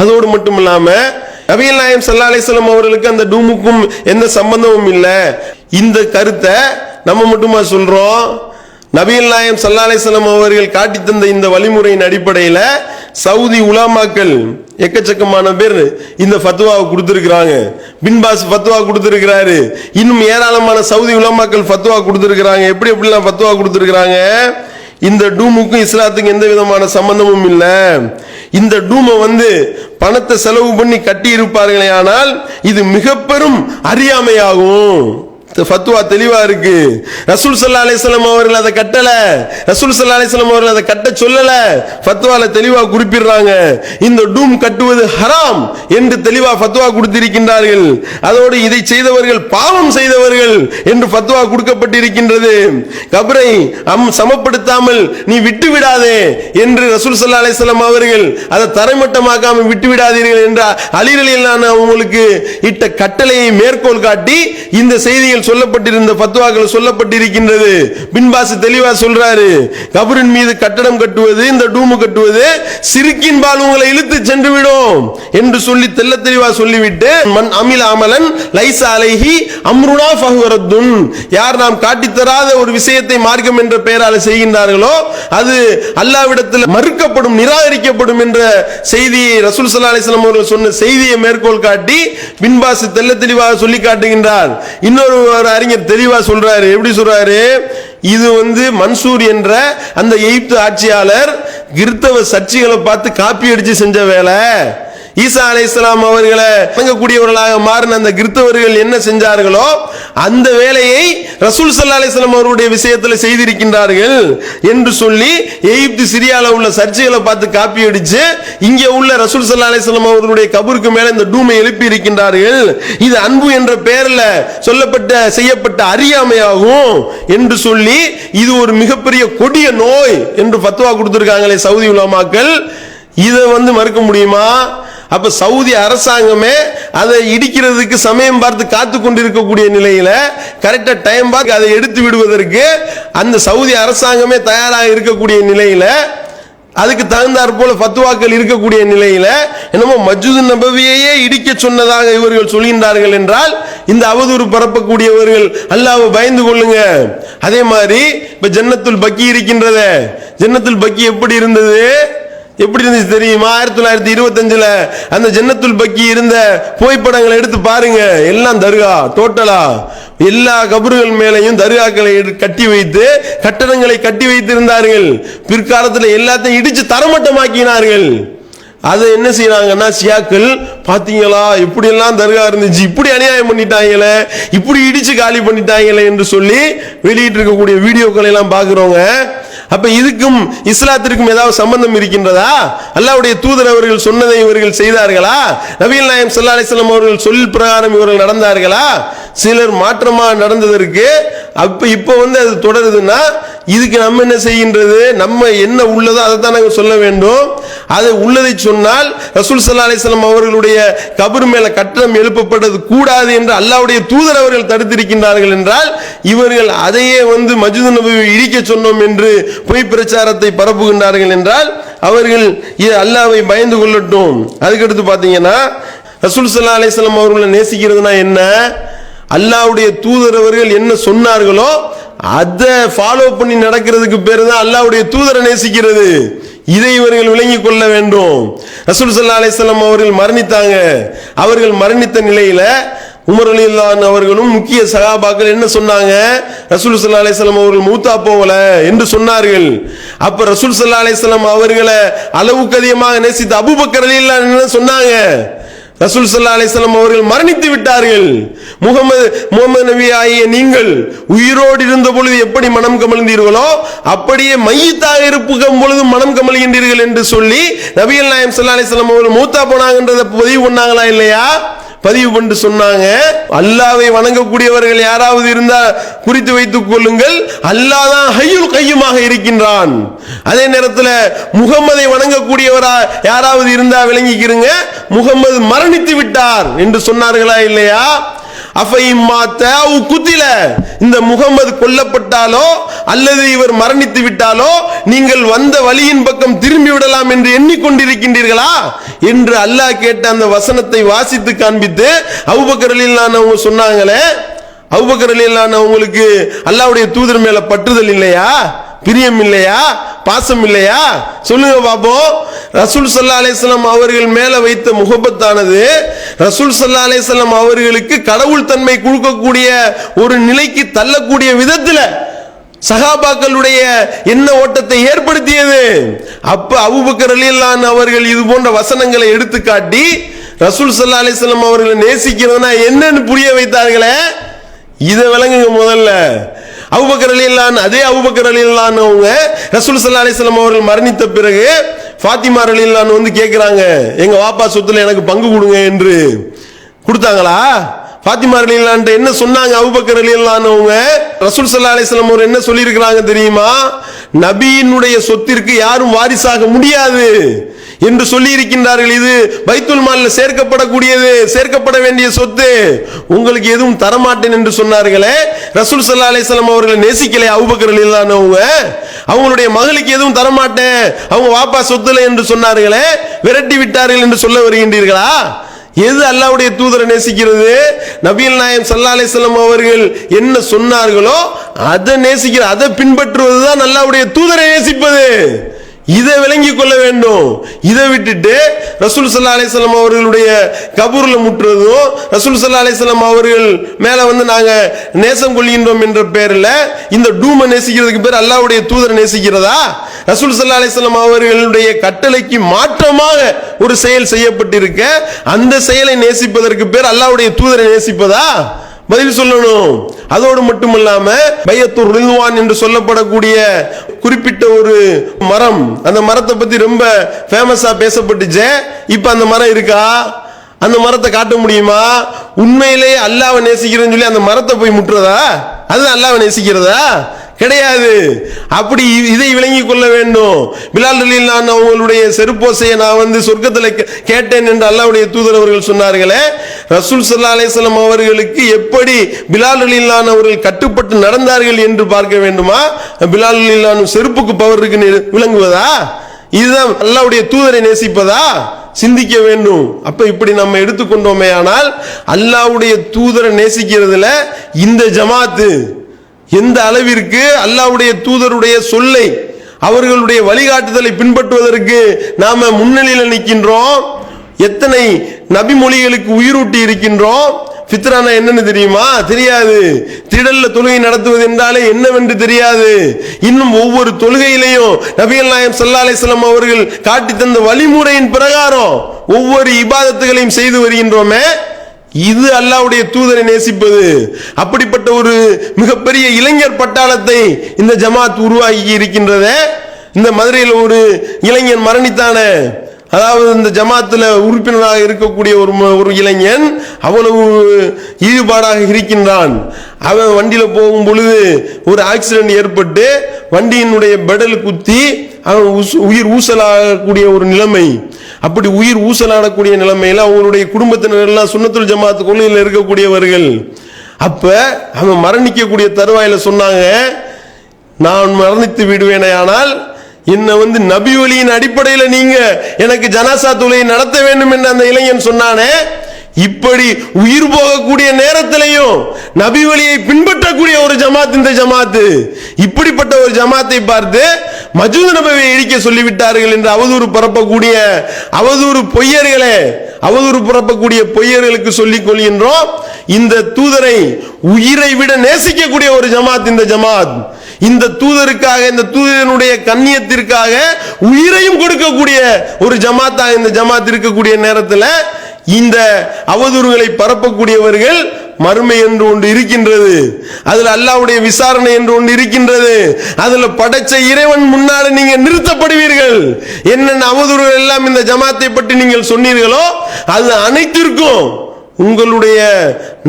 அதோடு மட்டும் இல்லாம நபிகள் நாயம் சல்லா அலிஸ்லாம் அவர்களுக்கு அந்த டூமுக்கும் எந்த சம்பந்தமும் இல்லை. இந்த கருத்தை நம்ம மட்டுமா சொல்றோம்? நபிகள் நாயம் சல்லா அலிஸ்லாம் அவர்கள் காட்டி தந்த இந்த வழிமுறையின் அடிப்படையில் சவுதி உலாமாக்கள் எக்கச்சக்கமான பேர் இந்த ஃபத்துவாவை கொடுத்துருக்குறாங்க. பின்பாஸ் ஃபத்துவா கொடுத்துருக்கிறாரு. இன்னும் ஏராளமான சவுதி உலமாக்கள் ஃபத்துவா கொடுத்துருக்குறாங்க. எப்படி எப்படிலாம் ஃபத்துவா கொடுத்துருக்குறாங்க? இந்த டூமுக்கும் இஸ்லாத்துக்கும் எந்த விதமான சம்பந்தமும் இல்லை. இந்த டூமை வந்து பணத்தை செலவு பண்ணி கட்டி இருப்பார்களே ஆனால் இது மிக பெரும் அறியாமையாகும். ஃபத்வா தெளிவா இருக்கு. ரசூல் சல்லா அலிஸ்லாம் அவர்கள் அதை கட்டல. ரசூல் சல்லா அலிஸ்லாம் அவர்கள் அதை கட்ட சொல்லல. ஃபத்வால தெளிவா குறிப்பிடுறாங்க. இந்த டூம் கட்டுவது ஹராம் என்று தெளிவா ஃபத்வா கொடுத்திருக்கின்றார்கள். அதோடு இதை செய்தவர்கள் பாவம் செய்தவர்கள் என்று ஃபத்வா கொடுக்கப்பட்டிருக்கின்றது. கபரை அம் சமப்படுத்தாமல் நீ விட்டு விடாதே என்று ரசூல் சல்லா அலிஸ்லாம் அவர்கள் அதை தரைமட்டமாக்காமல் விட்டு விடாதீர்கள் என்ற நான் உங்களுக்கு இட்ட கட்டளையை மேற்கோள் காட்டி இந்த செய்திகள் சொல்லப்பட்டிருந்த ஃபத்வாக்கள் சொல்லப்பட்டிருக்கின்றது. பின்பாசு தெளிவா சொல்றாரு. கபரின் மீது கட்டடம் கட்டுவது இந்த டூமு கட்டுவது சிறுக்கின் பால் உங்களை இழுத்து சென்று விடும் என்று சொல்லி தெல்ல தெளிவா சொல்லிவிட்டு மண் அமில அமலன் லைச அலைஹி அம்ருனா ஃபஹுரத்துன் யார் நாம் காட்டித் தராத ஒரு விஷயத்தை மார்க்கம் என்ற பெயரால் செய்கின்றார்களோ அது அல்லாவிடத்தில் மறுக்கப்படும் நிராகரிக்கப்படும் என்ற செய்தியை ரசூல் சல்லா அலிஸ்லாம் அவர்கள் சொன்ன செய்தியை மேற்கோள் காட்டி பின்பாசு தெல்ல தெளிவாக சொல்லி காட்டுகின்றார். இன்னொரு ஒரு அறிஞர் தெளிவா சொல்றாரு. எப்படி சொல்றாரு? இது வந்து மன்சூர் என்ற அந்த எகிப்து ஆட்சியாளர் கிறித்தவ சர்ச்சைகளை பார்த்து காப்பி அடிச்சு செஞ்ச வேலை. ஈசா அலை இஸ்லாம் அவர்களை வணங்கக்கூடியவர்களாக மாறின அந்த கிறித்தவர்கள் என்ன செஞ்சார்களோ அந்த வேலையை ரசூல் சல்லா அலிஸ்லாம் அவருடைய விஷயத்தில் செய்திருக்கின்றார்கள் என்று சொல்லி எகிப்து சிரியாவில் உள்ள சர்ச்சைகளை பார்த்து காப்பி அடிச்சு இங்கே உள்ள ரசூல் சல்லா அலிஸ்லாம் அவர்களுடைய கபருக்கு மேலே இந்த டூமை எழுப்பி இருக்கின்றார்கள். இது அன்பு என்ற பெயரில் சொல்லப்பட்ட செய்யப்பட்ட அறியாமையாகும் என்று சொல்லி இது ஒரு மிகப்பெரிய கொடிய நோய் என்று ஃபத்வா கொடுத்துருக்காங்களே சவுதி உலமாக்கள். இதை வந்து மறுக்க முடியுமா? அப்ப சவுதி அரசாங்கமே அதை இடிக்கிறதுக்கு சமயம் பார்த்து காத்து கொண்டிருக்கக்கூடிய நிலையில கரெக்டா டைம் பார்த்து அதை எடுத்து விடுவதற்கு அந்த சவுதி அரசாங்கமே தயாராக இருக்கக்கூடிய நிலையில அதுக்கு தகுந்தாற் போல ஃபத்வாக்கள் இருக்கக்கூடிய நிலையில என்னமோ மஜூது நபவியையே இடிக்க சொன்னதாக இவர்கள் சொல்கின்றார்கள் என்றால் இந்த அவதூறு பரப்பக்கூடியவர்கள் அல்லாவை பயந்து கொள்ளுங்க. அதே மாதிரி இப்ப ஜன்னத்துல் பக்கி இருக்கின்றத ஜன்னத்துல் பக்கி எப்படி இருந்தது? எப்படி இருந்துச்சு தெரியுமா? ஆயிரத்தி தொள்ளாயிரத்தி இருபத்தஞ்சுல அந்த ஜன்னத்துல் பக்கி இருந்த புகைப்படங்களை எடுத்து பாருங்க. எல்லாம் தர்கா டோட்டலா எல்லா கபறுகள் மேலையும் தர்காக்களை கட்டி வைத்து கட்டடங்களை கட்டி வைத்திருந்தார்கள். பிற்காலத்தில் எல்லாத்தையும் இடிச்சு தரமட்டமாக்கினார்கள். அதை என்ன செய்யறாங்கன்னா சியாக்கள் பாத்தீங்களா இப்படி எல்லாம் தர்கா இருந்துச்சு. இப்படி அநியாயம் பண்ணிட்டாங்களே. இப்படி இடிச்சு காலி பண்ணிட்டாங்களே என்று சொல்லி வெளியிட்டு இருக்கக்கூடிய வீடியோக்களை எல்லாம் பாக்குறவங்க அப்ப இதுக்கும் இஸ்லாத்திற்கும் ஏதாவது சம்பந்தம் இருக்கின்றதா? அல்லாவுடைய தூதர் அவர்கள் சொன்னதை இவர்கள் செய்தார்களா? நபிகள் நாயம் சல்லா அலிஸ்லாம் அவர்கள் சொல் பிரகாரம் இவர்கள் நடந்தார்களா? சிலர் மாற்றமா நடந்ததற்கு அப்ப இப்ப வந்து அது தொடருதுன்னா இதுக்கு நம்ம என்ன செய்கின்றது? நம்ம என்ன உள்ளதோ அதை தான் நாங்கள் சொல்ல வேண்டும். அது உள்ளதை சொன்னால் ரசூல் சல்லா அலிஸ்லாம் அவர்களுடைய கபர் மேல கட்டணம் எழுப்பப்பட்டது கூடாது என்று அல்லாவுடைய தூதர் அவர்கள் தடுத்திருக்கின்றார்கள் என்றால் இவர்கள் அதையே வந்து மஜ்து நபியை இடிக்க சொன்னோம் என்று பொய் பிரச்சாரத்தை பரப்புகின்றார்கள் என்றால் அவர்கள் அல்லாவை பயந்து கொள்ளட்டும். அதுக்கடுத்து பார்த்தீங்கன்னா ரசூல் சல்லா அலிஸ்லாம் அவர்களை நேசிக்கிறதுனா என்ன? அல்லாஹ்வுடைய தூதர் அவர்கள் என்ன சொன்னார்களோ அதை ஃபாலோ பண்ணி நடக்கிறதுக்கு பேர் தான் அல்லாவுடைய தூதரை நேசிக்கிறது. இதை இவர்கள் விளங்கிக் கொள்ள வேண்டும். ரசூல் சல்லா அலிஸ்லாம் அவர்கள் மரணித்தாங்க. அவர்கள் மரணித்த நிலையில உமர் அலி அவர்களும் முக்கிய சகாபாக்கள் என்ன சொன்னாங்க? ரசூல் சல்லா அலிஸ்லாம் அவர்கள் மூத்தா போகல என்று சொன்னார்கள். அப்ப ரசூல் சல்லா அலிஸ்லாம் அவர்களை அளவுக்கு அதிகமாக நேசித்த அபுபக்கர் அலி என்ன சொன்னாங்க? ரசூல் சல்லா அலிஸ்லாம் அவர்கள் மரணித்து விட்டார்கள். முகமது முகமது நபி ஆகிய நீங்கள் உயிரோடு இருந்த பொழுது எப்படி மனம் கமழ்ந்தீர்களோ அப்படியே மையத்தாக இருக்கும் பொழுது மனம் கமழ்கின்றீர்கள் என்று சொல்லி நபியல் நாயம் சல்லா அலிஸ்லாம் அவர்கள் மூத்தா போனாங்கன்றதை பதிவு பண்ணாங்களா இல்லையா? பதிவு பண்ணிட்டு சொன்னாங்க. அல்லாவை வணங்கக்கூடியவர்கள் யாராவது இருந்தா குறித்து வைத்துக் கொள்ளுங்கள். அல்லாஹ் தான் ஹையுல் கையுமாக இருக்கின்றான். அதே நேரத்தில் முகம்மதை வணங்கக்கூடியவரா யாராவது இருந்தா விளங்கிக்கிறங்க முகம்மது மரணித்து விட்டார் என்று சொன்னார்களா இல்லையா? குத்தில. இந்த முகமது கொல்லப்பட்டாலோ அல்லது இவர் மரணித்து விட்டாலோ நீங்கள் வந்த வழியின் பக்கம் திரும்பி விடலாம் என்று எண்ணிக்கொண்டிருக்கின்றீர்களா? என்று அல்லாஹ் கேட்ட அந்த வசனத்தை வாசித்து காண்பித்து அபூபக்கர் அவங்க சொன்னாங்களே அபூபக்கர் ரலியல்லாஹு அவங்களுக்கு அல்லாஹ்வுடைய தூதர் மேல பற்றுதல் இல்லையா? பிரியம் இல்லையா? பாசம் இல்லையா? சொல்லுங்க பாப்போம் ரசூல் சல்லா அலிஸ்லாம் அவர்கள் மேல வைத்த முகப்பத்தானது ரசூல் சல்லா அலிஸ்லாம் அவர்களுக்கு கடவுள் தன்மை கொடுக்கக்கூடிய ஒரு நிலைக்கு தள்ளக்கூடிய விதத்துல சகாபாக்களுடைய என்ன ஓட்டத்தை ஏற்படுத்தியது. அப்ப அபூபக்கர் ரலியல்லாஹு அவர்கள் இது போன்ற வசனங்களை எடுத்து காட்டி ரசூல் சல்லா அலிஸ்லாம் அவர்களை நேசிக்கிறதுனா என்னன்னு புரிய வைத்தார்களே? இதை விளங்குங்க முதல்ல. அவுபக்கர் அலிலான் அதே அவுபக்கர் அலிலான் அவங்க ரசூல் சல்லா அலிஸ்லாம் அவர்கள் மரணித்த பிறகு ஃபாத்திமா அலிலான் வந்து கேட்கிறாங்க எங்க வாப்பா சொத்துல எனக்கு பங்கு கொடுங்க என்று. கொடுத்தாங்களா? பாத்திமா அலியல்லான் என்ன சொன்னாங்க? அபுபக்கர் அலியல்லான் அவங்க? ரசூல் சல்லா அலிஸ்லாம் அவர் என்ன சொல்லியிருக்கிறாங்க தெரியுமா? நபியினுடைய சொத்திற்கு யாரும் வாரிசாக முடியாது என்று சொல்லி இருக்கின்றார்கள் இது பைத்துல் மாலில் சேர்க்கப்படக்கூடியது சேர்க்கப்பட வேண்டிய சொத்து. உங்களுக்கு எதுவும் தரமாட்டேன் என்று சொன்னார்களே. ரசூல் சல்லா அலிஸ்லாம் அவர்களை நேசிக்கலை அபுபக்கர் அவங்க. அவங்களுடைய மகளுக்கு எதுவும் தரமாட்டேன். அவங்க வாப்பா சொத்துல என்று சொன்னார்களே. விரட்டி விட்டார்கள் என்று சொல்ல வருகின்றீர்களா? எது அல்லாவுடைய தூதரை நேசிக்கிறது? நபிகள் நாயம் சல்லா அலிஸ்லாம் அவர்கள் என்ன சொன்னார்களோ அதை நேசிக்கிற அதை பின்பற்றுவது தான் அல்லாவுடைய தூதரை நேசிப்பது. இதை விளங்கி கொள்ள வேண்டும். இதை விட்டுட்டு ரசூல் சல்லா அலிஸ்லாம் அவர்களுடைய கபூரில் முட்டுறதும் ரசூல் சல்லா அலிஸ்லாம் அவர்கள் மேலே வந்து நாங்கள் நேசம் கொள்கின்றோம் என்ற பேரில் இந்த டூமை நேசிக்கிறதுக்கு பேர் அல்லாவுடைய தூதரை நேசிக்கிறதா? ரசூல் சல்லா அலிஸ்லாம் அவர்களுடைய கட்டளைக்கு மாற்றமாக ஒரு செயல் செய்யப்பட்டிருக்க அந்த செயலை நேசிப்பதற்கு பேர் அல்லாவுடைய தூதரை நேசிப்பதா? பதில் சொல்லணும். அதோடு மட்டுமல்லாம பையத்தூர் ரில்வான் என்று சொல்லப்படக்கூடிய குறிப்பிட்ட ஒரு மரம் அந்த மரத்தை பத்தி ரொம்ப ஃபேமஸா பேசப்பட்டுச்சே. இப்ப அந்த மரம் இருக்கா? அந்த மரத்தை காட்ட முடியுமா? உண்மையிலே அல்லாவை நேசிக்கிறேன்னு சொல்லி அந்த மரத்தை போய் முட்டுறதா? அது அல்லாவை நேசிக்கிறதா? கிடையாது. அப்படி இதை விளங்கி கொள்ள வேண்டும். பிலால் நான் அவங்களுடைய செருப்போசையை நான் வந்து சொர்க்கத்தில் கே- கேட்டேன் என்று அல்லாவுடைய தூதர் அவர்கள் சொன்னார்களே ரசூல் சல்லா அலிஸ்லாம் அவர்களுக்கு எப்படி பிலால் அலிலான் அவர்கள் கட்டுப்பட்டு நடந்தார்கள் என்று பார்க்க வேண்டுமா? பிலால் அலிலான் செருப்புக்கு பவர் இருக்குன்னு விளங்குவதா? இதுதான் அல்லாவுடைய தூதரை நேசிப்பதா? சிந்திக்க வேண்டும். அப்ப இப்படி நம்ம எடுத்துக்கொண்டோமே ஆனால் அல்லாவுடைய தூதரை நேசிக்கிறதுல இந்த ஜமாத்து எந்த அளவிற்கு அல்லாவுடைய தூதருடைய சொல்லை அவர்களுடைய வழிகாட்டுதலை பின்பற்றுவதற்கு நாம முன்னிலையில் நிற்கின்றோம் எத்தனை நபிமொழிகளுக்கு உயிரூட்டி இருக்கின்றோம் ஃபித்ரானா என்னன்னு தெரியுமா? தெரியாது. திடல்ல தொழுகை நடத்துவது என்றாலே என்னவென்று தெரியாது. இன்னும் ஒவ்வொரு தொழுகையிலையும் நபிகள் நாயம் சல்லா அலிஸ்லாம் அவர்கள் காட்டி தந்த வழிமுறையின் பிரகாரம் ஒவ்வொரு இபாதத்துகளையும் செய்து வருகின்றோமே இது அல்லாவுடைய தூதரை நேசிப்பது. அப்படிப்பட்ட ஒரு மிகப்பெரிய இளைஞர் பட்டாளத்தை இந்த ஜமாத் உருவாக்கி இருக்கின்றத. இந்த மதுரையில் ஒரு இளைஞன் மரணித்தானே. அதாவது இந்த ஜமாத்தில் உறுப்பினராக இருக்கக்கூடிய ஒரு ம- ஒரு இளைஞன் அவ்வளவு ஈடுபாடாக இருக்கின்றான். அவன் வண்டியில் போகும் பொழுது ஒரு ஆக்சிடென்ட் ஏற்பட்டு வண்டியினுடைய பெடல் குத்தி உயிர் ஊசலாகக்கூடிய ஒரு நிலைமை. அப்படி உயிர் ஊசலாடக்கூடிய நிலைமையில அவங்களுடைய குடும்பத்தினர் எல்லாம் சுன்னத்துல் ஜமாத் கொள்கையில் இருக்கக்கூடியவர்கள். அப்ப அவன் மரணிக்கக்கூடிய தருவாயில சொன்னாங்க நான் மரணித்து விடுவேனே ஆனால் என்னை வந்து நபி வழியின் அடிப்படையில் நீங்க எனக்கு ஜனாசா தொழிலை நடத்த வேண்டும் என்று அந்த இளைஞன் சொன்னானே இப்படி உயிர் போகக்கூடிய நேரத்திலையும் நபி வழியை பின்பற்றக்கூடிய ஒரு ஜமாத் இந்த ஜமாத்து. இப்படிப்பட்ட ஒரு ஜமாத்தை பார்த்து மஜூத் நபவியை இடிக்க சொல்லிவிட்டார்கள் என்று அவதூறு பரப்பக்கூடிய அவதூறு பொய்யர்களே அவதூறு பரப்பக்கூடிய பொய்யர்களுக்கு சொல்லிக் கொள்கின்றோம். இந்த தூதரை உயிரை விட நேசிக்கக்கூடிய ஒரு ஜமாத் இந்த ஜமாத். இந்த தூதருக்காக இந்த தூதரனுடைய கண்ணியத்திற்காக உயிரையும் கொடுக்கக்கூடிய ஒரு ஜமாத்தாக இந்த ஜமாத் இருக்கக்கூடிய நேரத்தில் இந்த அவதூறுகளை பரப்பக்கூடியவர்கள் மறுமை என்று ஒன்று இருக்கின்றது. அதில் அல்லாவுடைய விசாரணை என்று ஒன்று இருக்கின்றது. அதில் படைச்ச இறைவன் முன்னால் நீங்கள் நிறுத்தப்படுவீர்கள். என்னென்ன அவதூறுகள் எல்லாம் இந்த ஜமாத்தை பற்றி நீங்கள் சொன்னீர்களோ அது அனைத்திற்கும் உங்களுடைய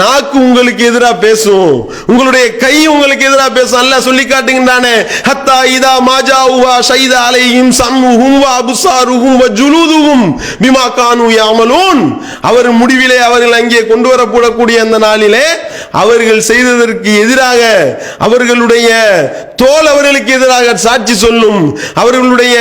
நாக்கு உங்களுக்கு எதிராக பேசும். உங்களுடைய கை உங்களுக்கு எதிராக பேசும். அல்ல சொல்லி காட்டுகின்றானே ஹத்தா இதா மாஜா உவா ஷைதா அலையும் சம்முகும் வா அப்சாருஹும் வா ஜுலூதுஹும் பிமா கானு யாமலூன் அவர் முடிவிலே அவர்கள் அங்கே கொண்டு வரப்படக்கூடிய அந்த நாளிலே அவர்கள் செய்ததற்கு எதிராக அவர்களுடைய தோல் அவர்களுக்கு எதிராக சாட்சி சொல்லும் அவர்களுடைய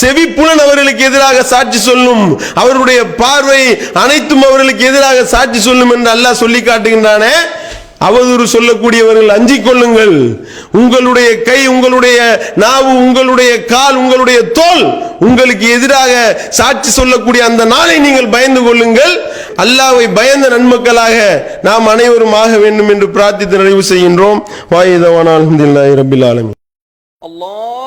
செவிப்புலன் அவர்களுக்கு எதிராக சாட்சி சொல்லும் அவர்களுடைய பார்வை அனைத்தும் அவர்களுக்கு எதிராக சாட்சி சொல்லும் என்று அல்லாஹ் சொல்லி காட்டுகின்றானே. அவதூறு சொல்லக்கூடியவர்கள் அஞ்சிக் கொள்ளுங்கள். உங்களுடைய கை உங்களுடைய நாவு உங்களுடைய கால் உங்களுடைய தோல் உங்களுக்கு எதிராக சாட்சி சொல்லக்கூடிய அந்த நாளை நீங்கள் பயந்து கொள்ளுங்கள். அல்லாவை பயந்த நன்மக்களாக நாம் அனைவரும் ஆக வேண்டும் என்று பிரார்த்தித்து நிறைவு செய்கின்றோம். வாயுதவானால் ரபில் ஆலமி அல்லாஹ்